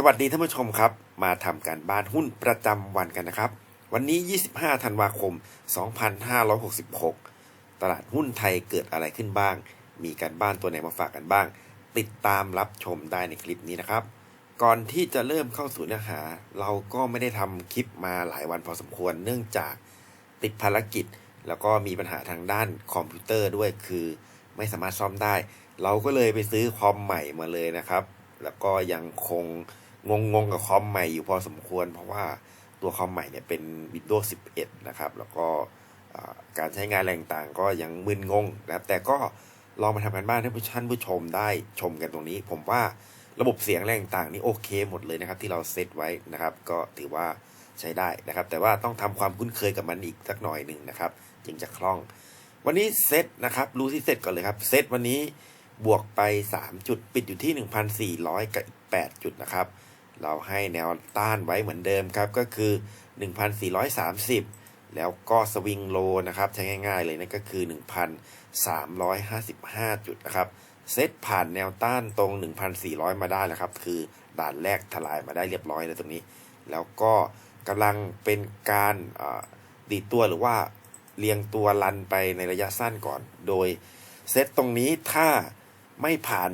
สวัสดีท่านผู้ชมครับ มาทำการบ้านหุ้นประจำวันกันนะครับ วันนี้ 25 ธันวาคม 2566 ตลาดหุ้นไทยเกิดอะไรขึ้นบ้าง มีการบ้านตัวไหนมาฝากกันบ้าง ติดตามรับชมได้ในคลิปนี้นะครับ ก่อนที่จะเริ่มเข้าสู่เนื้อหา เราก็ไม่ได้ทำคลิปมาหลายวันพอสมควร เนื่องจากติดภารกิจ แล้วก็มีปัญหาทางด้านคอมพิวเตอร์ด้วยคือ ไม่สามารถซ่อมได้ เราก็เลยไปซื้อคอมใหม่มาเลยนะครับ แล้วก็ยังคง งงงกับคอมใหม่อยู่พอสมควร เพราะว่าตัวคอมใหม่เนี่ยเป็น Windows 11 นะครับ แล้วก็การใช้งานอะไรต่างๆก็ยังมึนงงนะครับ แต่ก็ลองมาทำกันบ้านให้ผู้ท่านผู้ชมได้ชมกันตรงนี้ ผมว่าระบบเสียงอะไรต่างๆนี่โอเคหมดเลยนะครับ ที่เราเซตไว้นะครับ ก็ถือว่าใช้ได้นะครับ แต่ว่าต้องทำความคุ้นเคยกับมันอีกสักหน่อยหนึ่งนะครับ จึงจะคล่อง วันนี้เซตนะครับรู้ที่เซตก่อนเลยครับเซตวันนี้บวกไป 3 จุดปิดอยู่ที่ 1,400กับอีก8จุดนะครับ เราให้แนวต้านไว้เหมือนเดิมครับ ก็คือ 1,430 แล้วก็สวิงโลนะครับ ใช้ง่าย ๆ เลยนั่นก็คือ 1,355 จุดนะครับเซตผ่านแนวต้านตรง 1,400 มาได้แล้วครับ คือด่านแรกทลายมาได้เรียบร้อยแล้วตรงนี้ แล้วก็กำลังเป็นการดีตัวหรือว่าเรียงตัวลันไปในระยะสั้นก่อน โดยเซตตรงนี้ถ้าไม่ผ่าน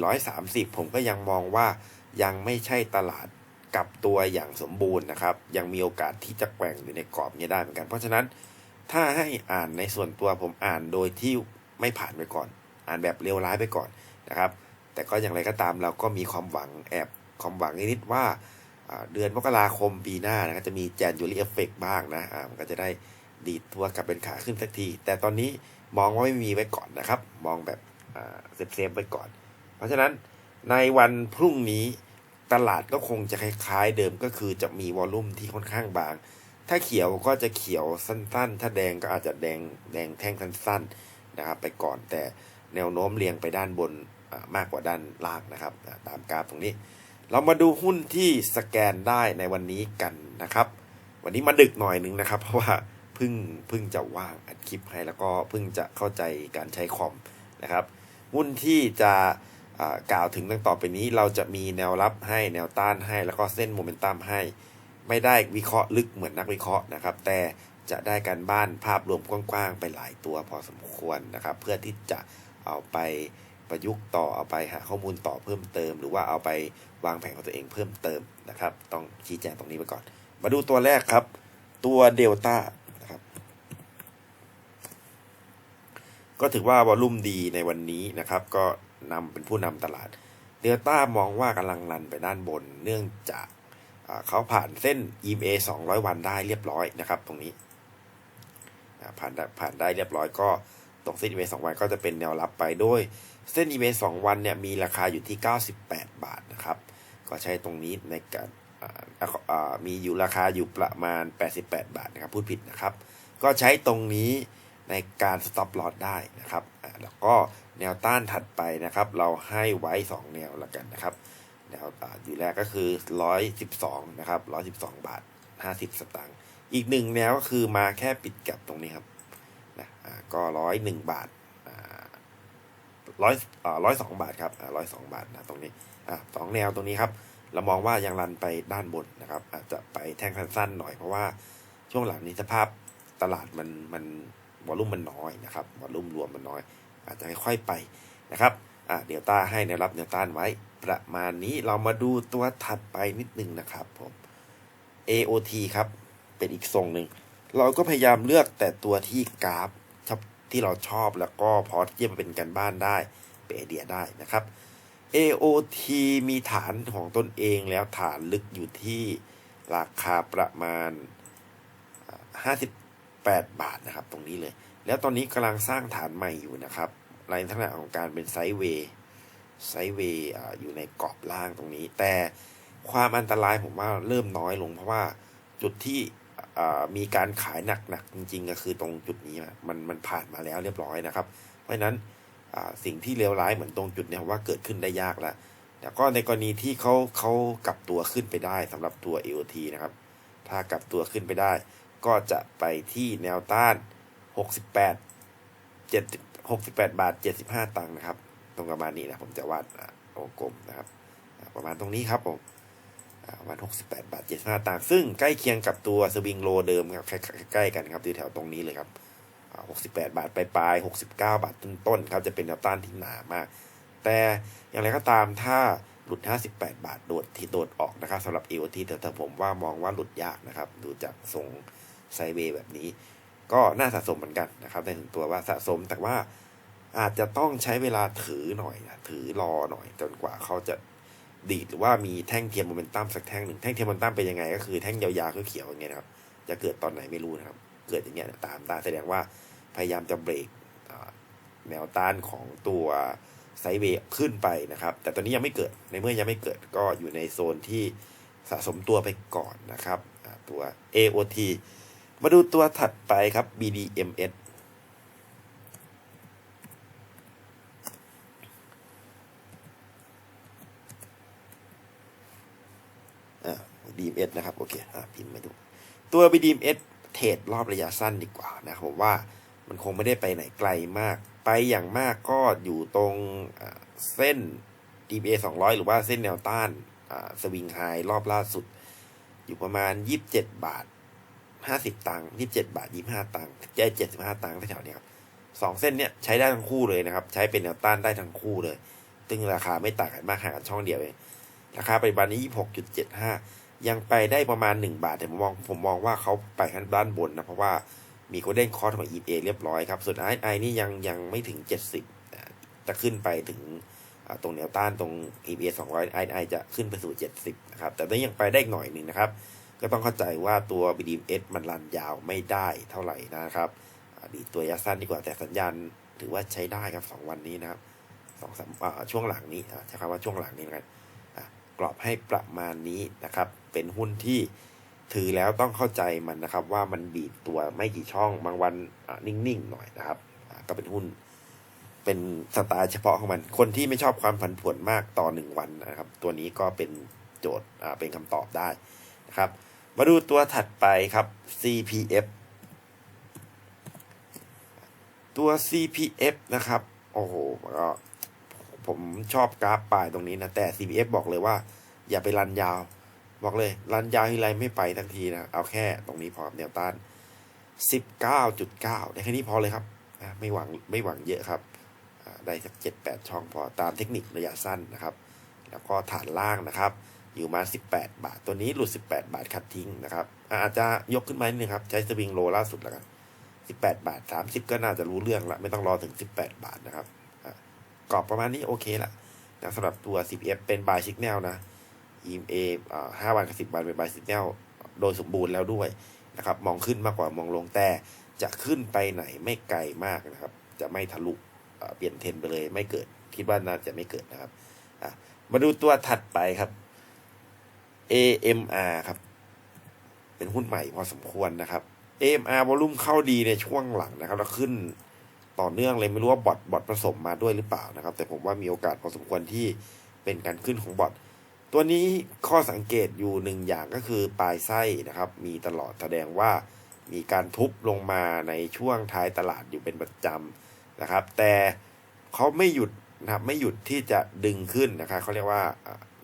1,430 ผมก็ยังมองว่า ยังไม่ใช่ตลาดกลับตัวอย่างสมบูรณ์นะครับ ยังมีโอกาสที่จะแกว่งอยู่ในกรอบนี้ได้เหมือนกันเพราะฉะนั้นถ้าให้อ่านในส่วนตัวผมอ่านโดยที่ไม่ผ่านไปก่อน อ่านแบบเลวร้ายไปก่อนนะครับ แต่ก็อย่างไรก็ตามเราก็มีความหวังแอบความหวังนิดๆว่าเดือนมกราคมปีหน้านะจะมีแจนยูรีเอฟเฟกบ้างนะอ่ามันก็จะได้ดีตัวกลับเป็นขาขึ้นสักที แต่ตอนนี้มองว่าไม่มีไว้ก่อนนะครับ มองแบบเซฟเซฟๆไว้ก่อน เพราะฉะนั้น ในวันพรุ่งนี้ตลาดก็คงจะคล้ายๆ เดิมก็คือจะมีวอลลุ่มที่ค่อนข้างบาง ถ้าเขียวก็จะเขียวสั้นๆ ถ้าแดงก็อาจจะแดงแดงแท่งสั้นๆนะครับไปก่อนแต่แนวโน้มเรียงไปด้านบนมากกว่าด้านล่างนะครับ ตามกราฟตรงนี้ เรามาดูหุ้นที่สแกนได้ในวันนี้กันนะครับ วันนี้มาดึกหน่อยหนึงนะครับ เพราะว่าเพิ่งเพิ่งจะว่างอัดคลิปให้แล้วก็เพิ่งจะเข้าใจการใช้คอมนะครับหุ้นที่จะ กล่าวถึงตั้งต่อไปนี้เราจะมีแนวรับให้แนวต้านให้ แล้วก็เส้นโมเมนตัมให้ ไม่ได้วิเคราะห์ลึกเหมือนนักวิเคราะห์นะครับ แต่จะได้การบ้านภาพรวมกว้างๆ ไปหลายตัวพอสมควรนะครับ เพื่อที่จะเอาไปประยุกต์ต่อเอาไปหาข้อมูลต่อเพิ่มเติม หรือว่าเอาไปวางแผนของตัวเองเพิ่มเติมนะครับ ต้องชี้แจงตรงนี้ไปก่อน มาดูตัวแรกครับ ตัวเดลต้านะครับ ก็ถือว่าวอลุ่มดีในวันนี้นะครับ ก็ นำเป็นผู้นำตลาดเดลต้ามองว่ากำลังรันไปด้านบน เนื่องจากเขาผ่านเส้น EMA 200 วันได้เรียบร้อยนะครับ ตรงนี้ผ่านผ่านได้เรียบร้อยก็ตรงเส้น EMA 2วันก็จะเป็นแนวรับไปโดยเส้น EMA 2วันเนี่ยมีราคาอยู่ที่ 98 บาทนะครับ ก็ใช้ตรงนี้ในการมีอยู่ราคาอยู่ประมาณ 88 บาทนะครับ พูดผิดนะครับ ก็ใช้ตรงนี้ในการ stop loss ได้นะครับ แล้วก็ แนวต้านถัดไปนะครับ เราให้ไว้ 2 แนวแล้วกันนะครับ แนวออยู่แรกก็คือ 112 นะครับ 112 บาท 50 สตางค์อีกหนึ่งแนวก็คือมาแค่ปิดกับตรงนี้ครับนะก็ 101 บาทอ่าร้อยร้อยสองบาทครับร้อยสองบาทนะตรงนี้สองแนวตรงนี้ครับ เรามองว่ายังรันไปด้านบนนะครับ อาจจะไปแท่งสั้นๆหน่อยเพราะว่าช่วงหลังนี้สภาพตลาดมันมันวอลุ่มมันน้อยนะครับวอลุ่มรวมมันน้อย อาจจะค่อยๆไปนะครับอ่าเดลต้าให้แนวรับแนวต้านไว้ ประมาณนี้เรามาดูตัวถัดไปนิดนึงนะครับผม AOT ครับ เป็นอีกทรงหนึ่ง เราก็พยายามเลือกแต่ตัวที่กราฟชอบที่เราชอบแล้วก็พอที่จะมาเป็นการบ้านได้เป็นไอเดียได้นะครับ AOT มีฐานของตนเองแล้วฐานลึกอยู่ที่ราคาประมาณอ่า58 บาทนะครับ ตรงนี้เลย แล้วตอนนี้กำลังสร้างฐานใหม่อยู่นะครับในลักษณะของการเป็นไซด์เวย์ไซด์เวย์อยู่ในกรอบล่างตรงนี้ แต่ความอันตรายผมว่าเริ่มน้อยลง เพราะว่าจุดที่มีการขายหนักๆจริงๆ ก็คือตรงจุดนี้มันมันผ่านมาแล้วเรียบร้อยนะครับ เพราะฉะนั้นสิ่งที่เลวร้ายเหมือนตรงจุดเนี้ผมว่าเกิดขึ้นได้ยากแล้วแต่ก็ในกรณีที่เขาเขากลับตัวขึ้นไปได้สำหรับตัว AOT นะครับ ถ้ากลับตัวขึ้นไปได้ ก็จะไปที่แนวต้าน 68 70 68บแปดบาท75ตังค์นะครับ ตรงประมาณนี้นะผมจะวาดอะวงกลมนะครับ ประมาณตรงนี้ครับผมประมาณ68บาท75ตังค์ซึ่งใกล้เคียงกับตัวสวิงโลเดิมครับใกล้ๆกันครับอยู่แถวตรงนี้เลยครับอ่า68บาทปลายๆ69บเก้าบาทต้นๆครับจะเป็นแนวต้านที่หนามาก แต่อย่างไรก็ตามถ้าหลุด 58 บาท โดดที่โดดออกนะครับสำหรับ EOT แต่ถ้าผมว่ามองว่าหลุดยากนะครับ ดูจากทรงไซเวย์แบบนี้ ก็น่าสะสมเหมือนกันนะครับในถึงตัวว่าสะสมแต่ว่าอาจจะต้องใช้เวลาถือหน่อยนะถือรอหน่อยจนกว่าเขาจะดีดหรือว่ามีแท่งเทียมโมเมนตัมสักแท่งหนึ่งแท่งเทียมโมเมนตัมเป็นยังไงก็คือแท่งยาวๆเขียวๆอย่างเงี้ยนะครับ จะเกิดตอนไหนไม่รู้นะครับ เกิดอย่างเงี้ยตามตาแสดงว่าพยายามจะเบรกแนวต้านของตัวไซเวย์ขึ้นไปนะครับ แต่ตอนนี้ยังไม่เกิดในเมื่อยังไม่เกิดก็อยู่ในโซนที่สะสมตัวไปก่อนนะครับตัว AOT มาดูตัวถัดไปครับ BDMS อ่า BDMS นะครับโอเคอ่าพิมพ์มาดู ตัว BDMS เทรดรอบระยะสั้นดีกว่านะครับผมว่ามันคงไม่ได้ไปไหนไกลมาก ไปอย่างมากก็อยู่ตรงเส้น DBA 200 หรือว่าเส้นแนวต้านอ่าสวิงไฮรอบล่าสุด อยู่ประมาณ 27 บาท 50ตังค์27บเจ็ดบาท25ตังค์เจ็ด75ตังค์แถวๆเนี้ยครับสองเส้นเนี้ยใช้ได้ทั้งคู่เลยนะครับ ใช้เป็นแนวต้านได้ทั้งคู่เลยซึ่งราคาไม่ต่างกันมากห่างกันช่องเดียวเองราคาปัจจุบันนี้26.75ยังไปได้ประมาณ1บาทแต่ผมมองผมมองว่าเขาไปข้างด้านบนนะเพราะว่ามีโคเด้นคอร์สของ EA เรียบร้อยครับ ส่วน RSI นี่ยังยังไม่ถึง 70อ่าจะขึ้นไปถึงตรงแนวต้านตรง EA 200 RSI จะขึ้นไปสู่ 70 นะครับ แต่นี่ยังไปได้หน่อยหนึ่งนะครับ ก็ต้องเข้าใจว่าตัว BDMs มันรันยาวไม่ได้เท่าไหร่นะครับอดีตัวยาสั้นดีกว่าแต่สัญญาณถือว่าใช้ได้ครับ 2 วันนี้นะครับสองสามอ่าช่วงหลังนี้ใช้คำว่าช่วงหลังนี้นะครับกรอบให้ประมาณนี้นะครับ เป็นหุ้นที่ถือแล้วต้องเข้าใจมันนะครับ ว่ามันบีบตัวไม่กี่ช่องบางวันนิ่งๆหน่อยนะครับก็เป็นหุ้น เป็นสไตล์เฉพาะของมัน คนที่ไม่ชอบความผันผวนมากต่อหนึ่งวันนะครับ ตัวนี้ก็เป็นโจทย์เป็นคำตอบได้ นะครับ มาดูตัวถัดไปครับ CPF ตัว CPF นะครับ โอ้โหก็ผมชอบกราฟปลายตรงนี้นะ แต่ CPF บอกเลยว่า อย่าไปรันยาว บอกเลย รันยาวทีไรไม่ไปทั้งทีนะ เอาแค่ตรงนี้พอแนวต้าน 19.9 ได้แค่นี้พอเลยครับ ไม่หวังไม่หวังเยอะครับ ได้สัก 7-8 ช่องพอตามเทคนิคระยะสั้นนะครับ แล้วก็ฐานล่างนะครับ อยู่มา 18 บาท ตัวนี้หลุด 18 บาทคัดทิ้งนะครับ อาจจะยกขึ้นมานิดนึงครับ ใช้สวิงโลล่าสุดแล้วกัน18 บาท 30 ก็น่าจะรู้เรื่องละไม่ต้องรอถึง 18 บาทนะครับกรอบประมาณนี้โอเคละนะสำหรับตัว CPF เป็น buy signal นะ EMA อ่า5วันกับ10วันเป็น buy signal โดยสมบูรณ์แล้วด้วยนะครับ มองขึ้นมากกว่ามองลงแต่จะขึ้นไปไหนไม่ไกลมากนะครับ จะไม่ทะลุเปลี่ยนเทนไปเลยไม่เกิดคิดว่าน่าจะไม่เกิดนะครับมาดูตัวถัดไปครับ AMR ครับ เป็นหุ้นใหม่พอสมควรนะครับ AMR วอลุ่มเข้าดีในช่วงหลังนะครับ แล้วขึ้นต่อเนื่องเลยไม่รู้ว่าบอทบอทผสมมาด้วยหรือเปล่านะครับ แต่ผมว่ามีโอกาสพอสมควรที่เป็นการขึ้นของบอทตัวนี้ข้อสังเกตอยู่หนึ่งอย่างก็คือปลายไส้นะครับ มีตลอดแสดงว่ามีการทุบลงมาในช่วงท้ายตลาดอยู่เป็นประจำนะครับ แต่เขาไม่หยุดนะครับไม่หยุดที่จะดึงขึ้นนะครับเขาเรียกว่า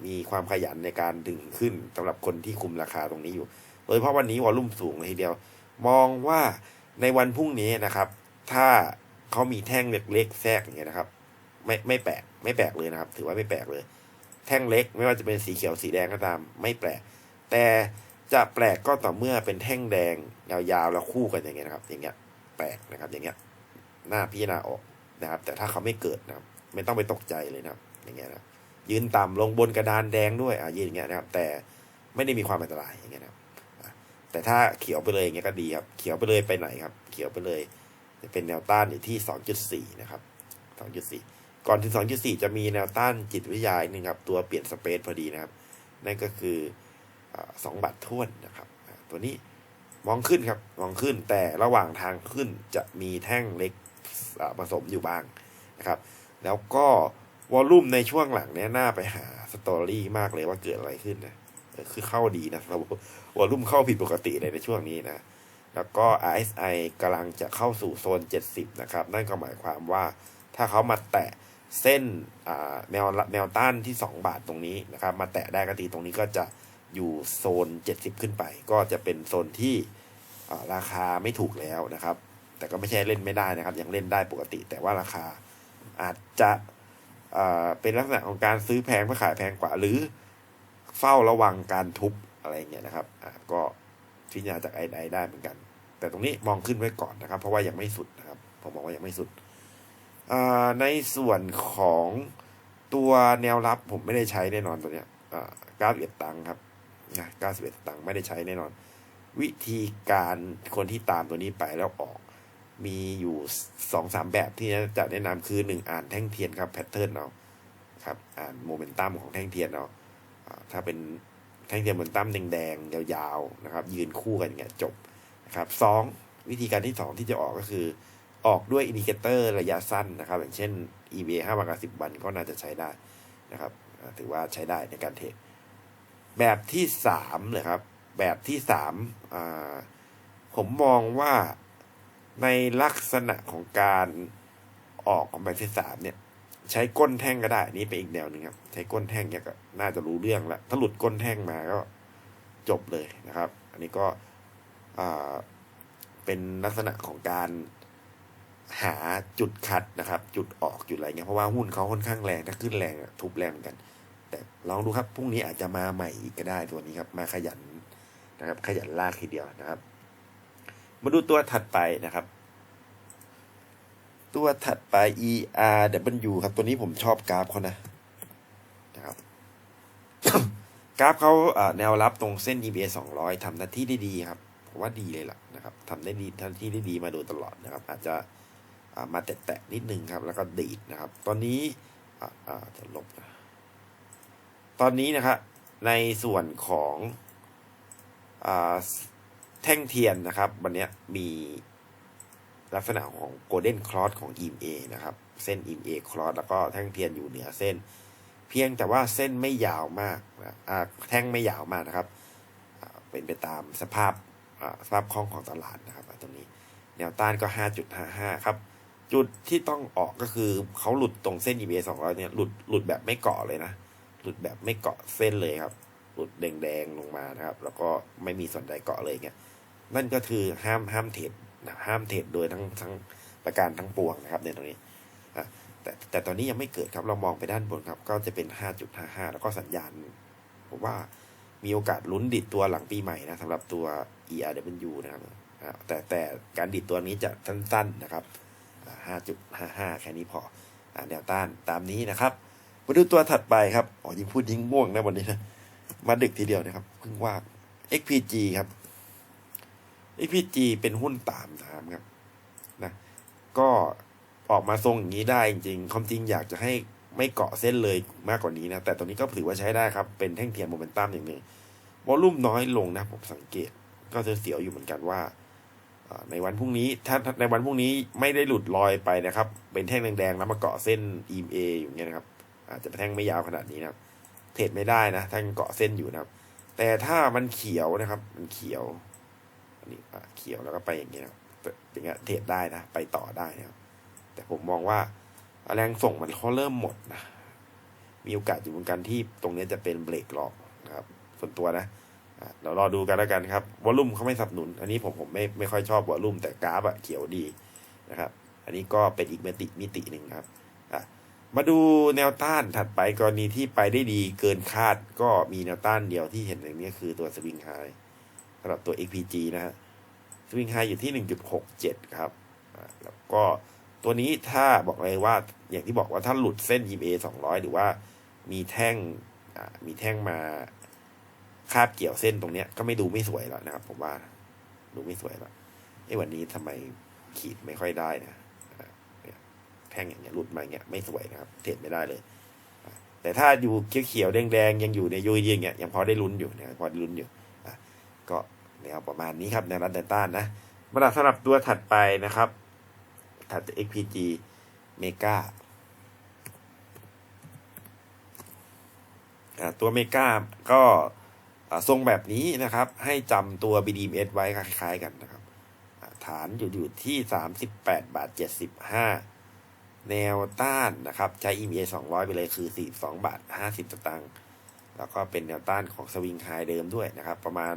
มีความขยันในการดึงขึ้นสำหรับคนที่คุมราคาตรงนี้อยู่ โดยเฉพาะวันนี้วอลุ่มสูงเลยทีเดียว มองว่าในวันพรุ่งนี้นะครับ ถ้าเขามีแท่งเล็กๆแทรกอย่างเงี้ยนะครับ ไม่ไม่แปลกไม่แปลกเลยนะครับ ถือว่าไม่แปลกเลย แท่งเล็กไม่ว่าจะเป็นสีเขียวสีแดงก็ตาม ไม่แปลก แต่จะแปลกก็ต่อเมื่อเป็นแท่งแดงยาวๆแล้วคู่กันอย่างเงี้ยนะครับ อย่างเงี้ยแปลกนะครับ อย่างเงี้ยหน้าพิจารณาออกนะครับ แต่ถ้าเขาไม่เกิดนะครับ ไม่ต้องไปตกใจเลยนะครับ อย่างเงี้ยนะครับ ยืนต่ำลงบนกระดานแดงด้วยอะยืนอย่างเงี้ยนะครับ แต่ไม่ได้มีความอันตรายอย่างเงี้ยนะครับแต่ถ้าเขียวไปเลยอย่างเงี้ยก็ดีครับ เขียวไปเลยไปไหนครับ เขียวไปเลยจะเป็นแนวต้านอยู่ที่ 2.4 นะครับ 2.4 ก่อนถึง 2.4 จะมีแนวต้านจิตวิทยาหนึ่งครับ ตัวเปลี่ยนสเปซพอดีนะครับ นั่นก็คือสองบาทท้วนนะครับ ตัวนี้มองขึ้นครับ มองขึ้น แต่ระหว่างทางขึ้นจะมีแท่งเล็กผสมอยู่บ้างนะครับ แล้วก็ วอลลุ่มในช่วงหลังเนี้ยน่าไปหาสตอรี่มากเลยว่าเกิดอะไรขึ้นนะคือเข้าดีนะครับวอลลุ่มเข้าผิดปกติเลยในช่วงนี้นะ แล้วก็ RSI กำลังจะเข้าสู่โซน 70 นะครับ นั่นก็หมายความว่าถ้าเขามาแตะเส้นแนวแนวต้านที่ 2 บาทตรงนี้นะครับ มาแตะได้ก็ตีตรงนี้ก็จะอยู่โซน 70 ขึ้นไป ก็จะเป็นโซนที่ราคาไม่ถูกแล้วนะครับ แต่ก็ไม่ใช่เล่นไม่ได้นะครับ ยังเล่นได้ปกติ แต่ว่าราคาอาจจะ เป็นลักษณะของการซื้อแพงเพื่อขายแพงกว่า หรือเฝ้าระวังการทุบอะไรเงี้ยนะครับก็พิจารณาจากไอไอได้เหมือนกัน แต่ตรงนี้มองขึ้นไว้ก่อนนะครับ เพราะว่ายังไม่สุดนะครับผมบอกว่ายังไม่สุดในส่วนของตัวแนวรับผมไม่ได้ใช้แน่นอนตัวเนี้ยอ่า91ตังค์ครับนะ91ตังค์ไม่ได้ใช้แน่นอน วิธีการคนที่ตามตัวนี้ไปแล้วออก มีอยู่สองสามแบบที่จะแนะนำคือหนึ่งอ่านแท่งเทียนครับแพทเทิร์นเอาครับอ่านโมเมนตัมของแท่งเทียนเอาอ่าถ้าเป็นแท่งเทียนโมเมนตัมแดงๆยาวๆนะครับ ยืนคู่กันอย่างเงี้ยจบนะครับสองวิธีการที่สองที่จะออกก็คือ ออกด้วยอินดิเคเตอร์ระยะสั้นนะครับ อย่างเช่น EBA 5วันกับ10 วันก็น่าจะใช้ได้นะครับถือว่าใช้ได้ในการเทรดแบบที่สามเลยครับ แบบที่สามผมมองว่า ในลักษณะของการออกของแบที่สามเนี่ย ใช้ก้นแท่งก็ได้นี่เป็นอีกแนวหนึ่งครับ ใช้ก้นแท่งเนี่ยก็น่าจะรู้เรื่องแล้วถ้าหลุดก้นแท่งมาก็จบเลยนะครับ อันนี้ก็เป็นลักษณะของการหาจุดคัดนะครับ จุดออกจุดอะไรเงี้ยเพราะว่าหุ้นเขาค่อนข้างแรงถ้าขึ้นแรงทุบแรงเหมือนกัน แต่ลองดูครับพรุ่งนี้อาจจะมาใหม่อีกก็ได้ตัวนี้ครับ มาขยันนะครับ ขยันลากทีเดียวนะครับ มาดูตัวถัดไปนะครับ ตัวถัดไป ERW ครับ ตัวนี้ผมชอบกราฟเขานะนะครับ กราฟเขาแนวรับตรงเส้น EBA 200ทำหน้าที่ได้ดีครับผมว่าดีเลยล่ะนะครับทำได้ดีทำหน้าที่ได้ดีมาโดยตลอดนะครับ อาจจะมาแตะๆนิดนึงครับ แล้วก็ดีดนะครับ ตอนนี้จะลบนะตอนนี้นะครับในส่วนของอ่า แท่งเทียนนะครับ วันเนี้ยมีลักษณะของโกลเด้นคลอสของ EMA นะครับ เส้น EMA คลอสแล้วก็แท่งเทียนอยู่เหนือเส้น เพียงแต่ว่าเส้นไม่ยาวมากนะอ่าแท่งไม่ยาวมากนะครับ เป็นไปตามสภาพสภาพคล่องของตลาดนะครับตรงนี้แนวต้านก็ 5.55 ครับ จุดที่ต้องออกก็คือเขาหลุดตรงเส้น EMA 200 เนี่ยหลุดหลุดแบบไม่เกาะเลยนะ หลุดแบบไม่เกาะเส้นเลยครับ หลุดแดงๆลงมานะครับ แล้วก็ไม่มีส่วนใดเกาะเลยเงี้ย นั่นก็คือห้ามห้ามเทรดนะห้ามเทรดโดยทั้งทั้งประการทั้งปวงนะครับในตรงนี้อะแต่แต่ตอนนี้ยังไม่เกิดครับเรามองไปด้านบนครับ ก็จะเป็น 5.55 แล้วก็สัญญาณผมว่ามีโอกาสลุ้นดิดตัวหลังปีใหม่นะสำหรับตัว ERW นะครับแต่แต่การดิดตัวนี้จะสั้นๆนะครับอ่า5.55 แค่นี้พอแนวต้านตามนี้นะครับ มาดูตัวถัดไปครับอ๋อยิ่งพูดยิ่งง่วงนะวันนี้นะมาดึกทีเดียวนะครับเพิ่งว่า XPG ครับ XPG เป็นหุ้นตามน้ำครับนะก็ออกมาทรงอย่างนี้ได้จริงความจริงอยากจะให้ไม่เกาะเส้นเลยมากกว่านี้นะ แต่ตรงนี้ก็ถือว่าใช้ได้ครับ เป็นแท่งเทียนโมเมนตัมอย่างหนึ่งวอลุ่มน้อยลงนะ ผมสังเกต ก็จะเสียวอยู่เหมือนกันว่า ในวันพรุ่งนี้ ถ้าในวันพรุ่งนี้ไม่ได้หลุดลอยไปนะครับ เป็นแท่งแดงๆแล้วมาเกาะเส้น EMA อยู่เงี้ยนะครับ อาจจะแท่งไม่ยาวขนาดนี้นะครับ เทรดไม่ได้นะ ถ้ายังเกาะเส้นอยู่นะครับ แต่ถ้ามันเขียวนะครับ มันเขียว อันนี้อ่เขียวแล้วก็ไปอย่างเงี้นะอย่างเงี้ยเทรดได้นะ ไปต่อได้นะครับแต่ผมมองว่าแรงส่งมันเขาเริ่มหมดนะมีโอกาสอยู่เหมือนกันที่ตรงนี้จะเป็นเบรกหลอกนะครับ ส่วนตัวนะเรารอดูกันแล้วกันครับวอลลุ่มเขาไม่สนับสนุน อันนี้ผมผมไม่ไม่ค่อยชอบวอลลุ่มแต่กราฟอะเขียวดีนะครับ อันนี้ก็เป็นอีกมิติมิติหนึ่งครับมาดูแนวต้านถัดไปกรณีที่ไปได้ดีเกินคาดก็มีแนวต้านเดียวที่เห็นอย่างนี้คือตัวสวิงไฮ สำหรับตัว XPG นะฮะสวิงไฮอยู่ที่ 1.67 ครับ แล้วก็ตัวนี้ถ้าบอกเลยว่าอย่างที่บอกว่าถ้าหลุดเส้น EMA 200 หรือว่ามีแท่งมีแท่งมาคาบเกี่ยวเส้นตรงเนี้ยก็ไม่ดูไม่สวยแล้วนะครับ ผมว่าดูไม่สวยแล้วไอ้วันนี้ทำไมขีดไม่ค่อยได้นะแท่งอย่างเงี้ยหลุดมาอย่างเงี้ยไม่สวยนะครับเทรดไม่ได้เลย แต่ถ้าอยู่เขียวๆแดงๆยังอยู่ในยุยย่างเงี้ยยังพอได้ลุ้นอยู่นะพอได้ลุ้นอยู่ ก็แนวประมาณนี้ครับแนวรับแนวต้านนะมาสำหรับตัวถัดไปนะครับ ถัดจาก XPG เมกาตัวเมกาก็ทรงแบบนี้นะครับ ให้จำตัว BDMs ไว้คล้ายๆกันนะครับ ฐานอยู่อยู่ที่ 38 บาท 75 แนวต้านนะครับ ใช้ EMA 200 ไปเลยคือ 42 บาท 50สตางค์แล้วก็เป็นแนวต้านของสวิงไฮเดิมด้วยนะครับ ประมาณ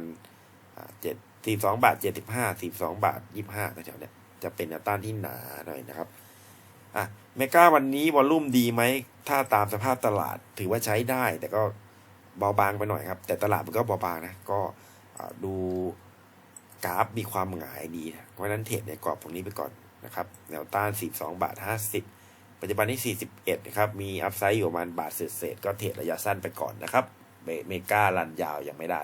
เจ็ดสี่สองบาทเจ็ดสิบห้าสี่สองบาทยี่ห้าแถวเนี้ยจะเป็นแนวต้านที่หนาหน่อยนะครับอะเมกาวันนี้วอลลุ่มดีไหม ถ้าตามสภาพตลาดถือว่าใช้ได้ แต่ก็เบาบางไปหน่อยครับ แต่ตลาดมันก็เบาบางนะ ก็ดูกราฟมีความหงายดีนะเพราะฉะนั้นเทรดในกรอบตรงนี้ไปก่อนนะครับแนวต้าน 42 บาท 50 ปัจจุบันนี้41 นะครับ มีอัพไซด์อยู่ประมาณบาทเศษๆก็เทรดระยะสั้นไปก่อนนะครับเบเมกาลันยาวยังไม่ได้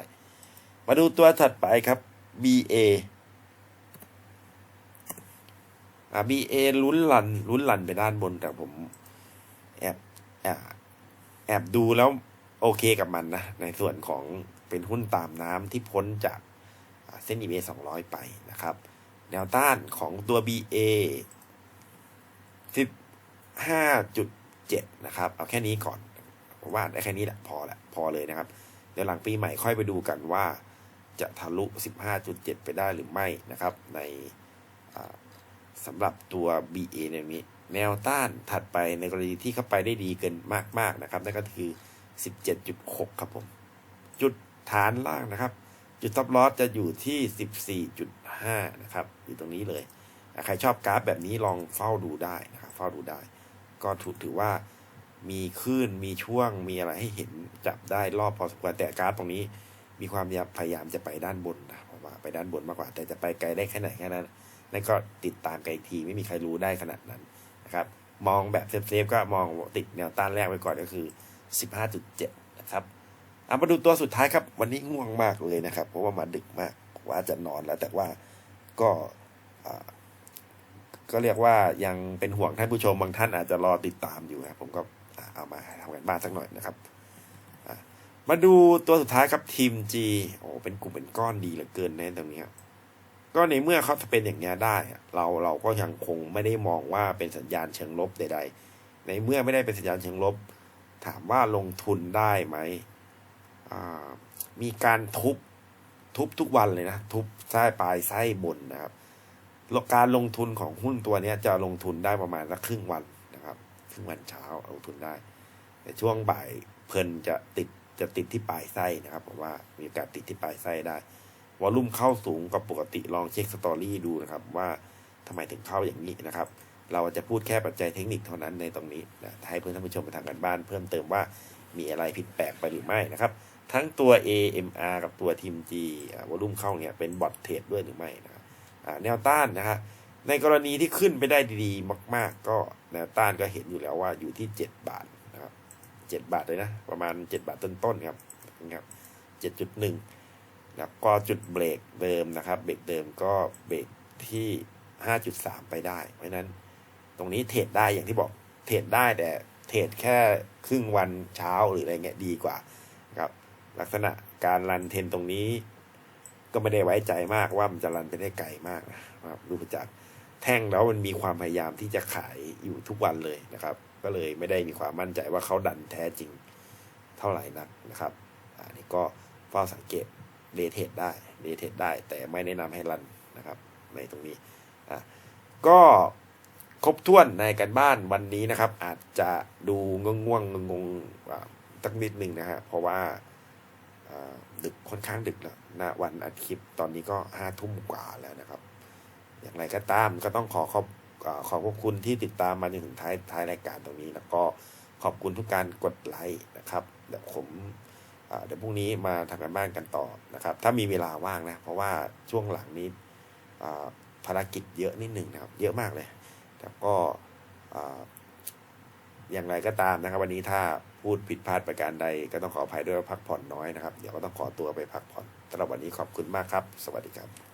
มาดูตัวถัดไปครับ BA อ่า BA ลุ้นลันลุ้นลันไปด้านบนแต่ผมแอบแอบแอบดูแล้วโอเคกับมันนะ ในส่วนของเป็นหุ้นตามน้ำที่พ้นจากเส้น EMA 200 ไปนะครับ แนวต้านของตัว BA 15.7 นะครับ เอาแค่นี้ก่อนผมว่าได้แค่นี้แหละพอละพอเลยนะครับ เดี๋ยวหลังปีใหม่ค่อยไปดูกันว่า จะทะลุ 15.7 ไปได้หรือไม่นะครับ ในสำหรับตัว BA ในนี้แนวต้านถัดไปในกรณีที่เข้าไปได้ดีเกินมากๆนะครับนั่นก็คือ 17.6 ครับผม จุดฐานล่างนะครับ จุดท็อปลอสจะอยู่ที่ 14.5 นะครับ อยู่ตรงนี้เลยใครชอบกราฟแบบนี้ลองเฝ้าดูได้นะครับเฝ้าดูได้ ก็ถือถือว่ามีคลื่นมีช่วงมีอะไรให้เห็นจับได้รอบพอสมควรแต่กราฟตรงนี้ มีความพยายามจะไปด้านบนนะผมว่าไปด้านบนมากกว่า แต่จะไปไกลได้แค่ไหนแค่นั้นนั่นก็ติดตามกันอีกทีไม่มีใครรู้ได้ขนาดนั้นนะครับ มองแบบเซฟๆก็มองติดแนวต้านแรกไว้ก่อนก็คือ 15.7 นะครับเอามาดูตัวสุดท้ายครับ วันนี้ง่วงมากเลยนะครับ เพราะว่ามาดึกมากว่าจะนอนแล้ว แต่ว่าก็ก็เรียกว่ายังเป็นห่วงท่านผู้ชมบางท่านอาจจะรอติดตามอยู่ครับผมก็เอามาทำกันบ้านสักหน่อยนะครับ มาดูตัวสุดท้ายครับทีม G โอ้เป็นกลุ่มเป็นก้อนดีเหลือเกินในตรงนี้ก็ในเมื่อเขาเป็นอย่างนี้ได้ เราเราก็ยังคงไม่ได้มองว่าเป็นสัญญาณเชิงลบใด ๆ ในเมื่อไม่ได้เป็นสัญญาณเชิงลบ ถามว่าลงทุนได้ไหมมีการทุบทุบทุกวันเลยนะ ทุบไส้ปลายไส้บนนะครับการลงทุนของหุ้นตัวนี้จะลงทุนได้ประมาณสักครึ่งวันนะครับ ครึ่งวันเช้าลงทุนได้ แต่ช่วงบ่ายเพลินจะติด จะติดที่ปลายไส้นะครับผมว่ามีโอกาสติดที่ปลายไส้ได้วอลลุ่มเข้าสูงกว่าปกติลองเช็คสตอรี่ดูนะครับ ว่าทำไมถึงเข้าอย่างนี้นะครับ เราจะพูดแค่ปัจจัยเทคนิคเท่านั้นในตรงนี้นะให้เพื่อนท่านผู้ชมไปทำกันบ้าน เพิ่มเติมว่ามีอะไรผิดแปลกไปหรือไม่นะครับ ทั้งตัว AMR กับตัวทีม G วอลลุ่มเข้าเนี่ยเป็นบอทเทรดด้วยหรือไม่นะครับแนวต้านนะฮะในกรณีที่ขึ้นไปได้ดีๆ มาก ๆ ก็แนวต้านก็เห็นอยู่แล้วว่าอยู่ที่ 7 บาท 7 บาทเลยนะ ประมาณ 7 บาทต้นๆครับนะครับ7.1แล้วก็จุดเบรกเดิมนะครับ เบรกเดิมก็เบรกที่ 5.3 ไปได้ เพราะนั้นตรงนี้เทรดได้อย่างที่บอกเทรดได้แต่เทรดแค่ครึ่งวันเช้าหรืออะไรเงี้ยดีกว่าครับลักษณะการรันเทนตรงนี้ ก็ไม่ได้ไว้ใจมากว่ามันจะรันไปได้ไกลมากนะครับดูจากแท่งแล้วมันมีความพยายามที่จะขายอยู่ทุกวันเลยนะครับ ก็เลยไม่ได้มีความมั่นใจว่าเขาดันแท้จริงเท่าไหร่นักนะครับอันนี้ก็เฝ้าสังเกตเดเทดได้เดเทดได้ แต่ไม่แนะนำให้รันนะครับ ในตรงนี้อะก็ครบถ้วนในกันบ้านวันนี้นะครับ อาจจะดูง่วงง่วงงงๆตั้งนิดนึงนะฮะเพราะว่าดึกค่อนข้างดึกแล้วนะวันอาทิตย์ตอนนี้ก็ห้าทุ่มกว่าแล้วนะครับ อย่างไรก็ตามก็ต้องขอขอบ ขอบคุณที่ติดตามมาจนถึงท้ายท้ายรายการตรงนี้ แล้วก็ขอบคุณทุกการกดไลค์นะครับเดี๋ยวผมเดี๋ยวพรุ่งนี้มาทำกันบ้านกันต่อนะครับ ถ้ามีเวลาว่างนะ เพราะว่าช่วงหลังนี้ภารกิจเยอะนิดหนึ่งนะครับ เยอะมากเลยแล้วก็อย่างไรก็ตามนะครับ วันนี้ถ้าพูดผิดพลาดประการใดก็ต้องขออภัยด้วยว่าพักผ่อนน้อยนะครับ เดี๋ยวก็ต้องขอตัวไปพักผ่อนสำหรับวันนี้ขอบคุณมากครับ สวัสดีครับ